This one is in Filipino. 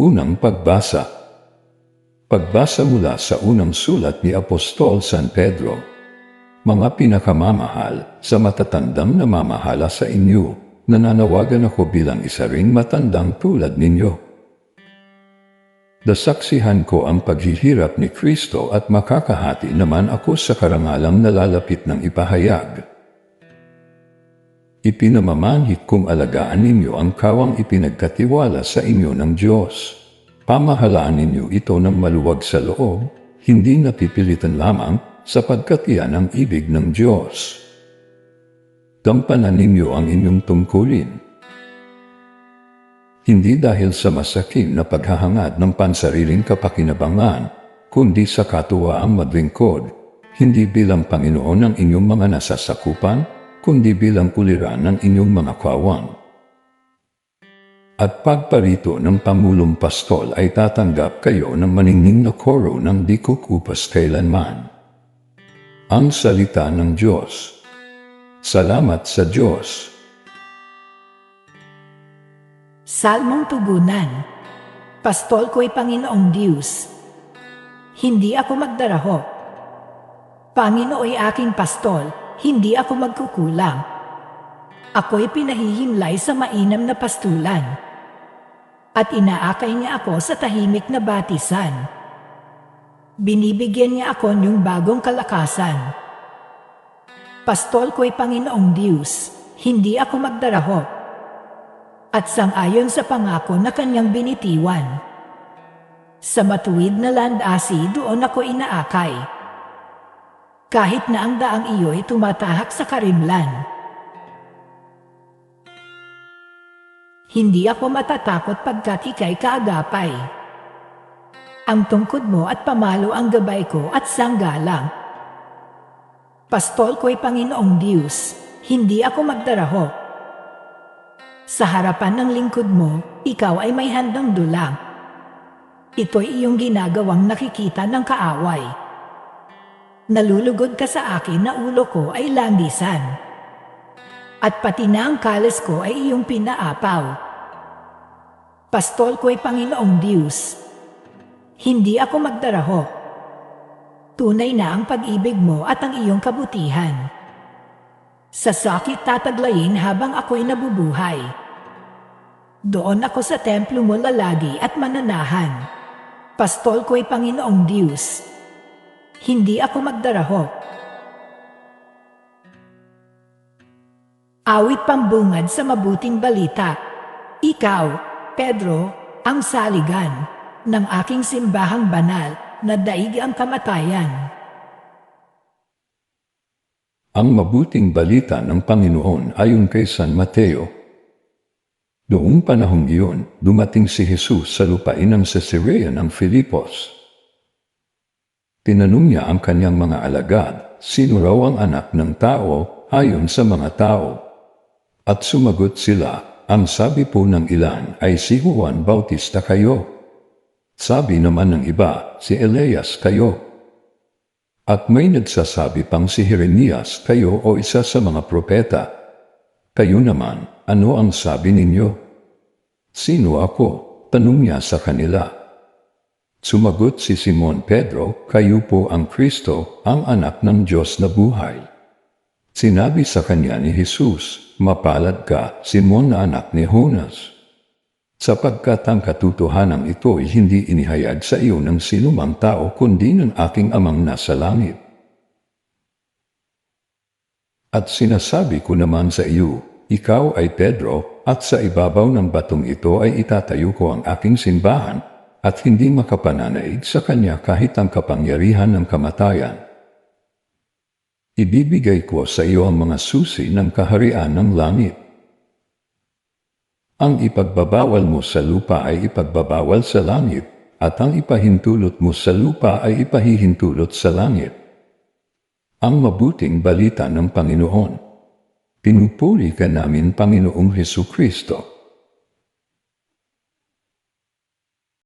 Unang pagbasa Pagbasa mula sa unang sulat ni Apostol San Pedro. Mga pinakamamahal sa matatandang namamahala sa inyo, nananawagan ako bilang isa ring matandang tulad ninyo. Dasaksihan ko ang paghihirap ni Kristo at makakahati naman ako sa karangalang nalalapit ng ipahayag. Ipinamamanhik kong alagaan ninyo ang kawang ipinagkatiwala sa inyo ng Diyos. Pamahalaan ninyo ito ng maluwag sa loob, hindi napipilitan lamang sapagkat iyan ang ibig ng Diyos. Gampanan ninyo ang inyong tungkulin. Hindi dahil sa masakim na paghahangad ng pansariling kapakinabangan, kundi sa katuwaang maglingkod, hindi bilang Panginoon ng inyong mga nasasakupan, kundi bilang kuliran ng inyong mga kawan. At pagparito ng Pangulong Pastol ay tatanggap kayo ng maningning na koro ng di kukupas kailanman. Ang salita ng Diyos. Salamat sa Diyos. Salmong Tugunan Pastol ko'y Panginoong Diyos. Hindi ako magdaraho. Panginooy aking pastol, hindi ako magkukulang. Ako'y pinahihimlay sa mainam na pastulan. At inaakay niya ako sa tahimik na batisan. Binibigyan niya ako ng bagong kalakasan. Pastol ko'y Panginoong Diyos, hindi ako magdaraho. At sangayon sa pangako na kanyang binitiwan. Sa matuwid na landasi doon ako inaakay kahit na ang daang iyo'y tumatahak sa karimlan. Hindi ako matatakot pagkat ika'y kaagapay. Ang tungkod mo at pamalo ang gabay ko at sanggalang. Pastol ko'y Panginoong Diyos, hindi ako magdaraho. Sa harapan ng lingkod mo, ikaw ay may handang dulang. Ito'y iyong ginagawang nakikita ng kaaway. Nalulugod ka sa akin na ulo ko ay landisan. At pati na ang kalas ko ay iyong pinaapaw. Pastol ko'y Panginoong Diyos. Hindi ako magdaraho. Tunay na ang pag-ibig mo at ang iyong kabutihan. Sa sakit tataglayin habang ako'y nabubuhay. Doon ako sa templo mo lalagi at mananahan. Pastol ko'y Panginoong Diyos. Hindi ako magdaraho. Awit pambungad sa mabuting balita. Ikaw, Pedro, ang saligan ng aking simbahang banal na daig ang kamatayan. Ang mabuting balita ng Panginoon ayon kay San Mateo. Noong panahong iyon, dumating si Jesus sa lupain ng Caesarea ng Filipos. Tinanong niya ang kanyang mga alagad, sino raw ang anak ng tao ayon sa mga tao. At sumagot sila, ang sabi po ng ilan ay si Juan Bautista kayo. Sabi naman ng iba, si Elias kayo. At may nagsasabi pang si Jeremias kayo o isa sa mga propeta. Kayo naman, ano ang sabi ninyo? Sino ako? Tanong niya sa kanila. Sumagot si Simon Pedro, kayo po ang Kristo, ang anak ng Diyos na buhay. Sinabi sa kanya ni Jesus, mapalad ka, Simon na anak ni Jonas. Sapagkat ang katotohanan ito ay hindi inihayag sa iyo ng sinumang tao kundi ng aking amang nasa langit. At sinasabi ko naman sa iyo, ikaw ay Pedro, at sa ibabaw ng batong ito ay itatayo ko ang aking simbahan, at hindi makapananaig sa kanya kahit ang kapangyarihan ng kamatayan. Ibibigay ko sa iyo ang mga susi ng kaharian ng langit. Ang ipagbabawal mo sa lupa ay ipagbabawal sa langit, at ang ipahintulot mo sa lupa ay ipahihintulot sa langit. Ang mabuting balita ng Panginoon. Pinupuri ka namin, Panginoong Heso Kristo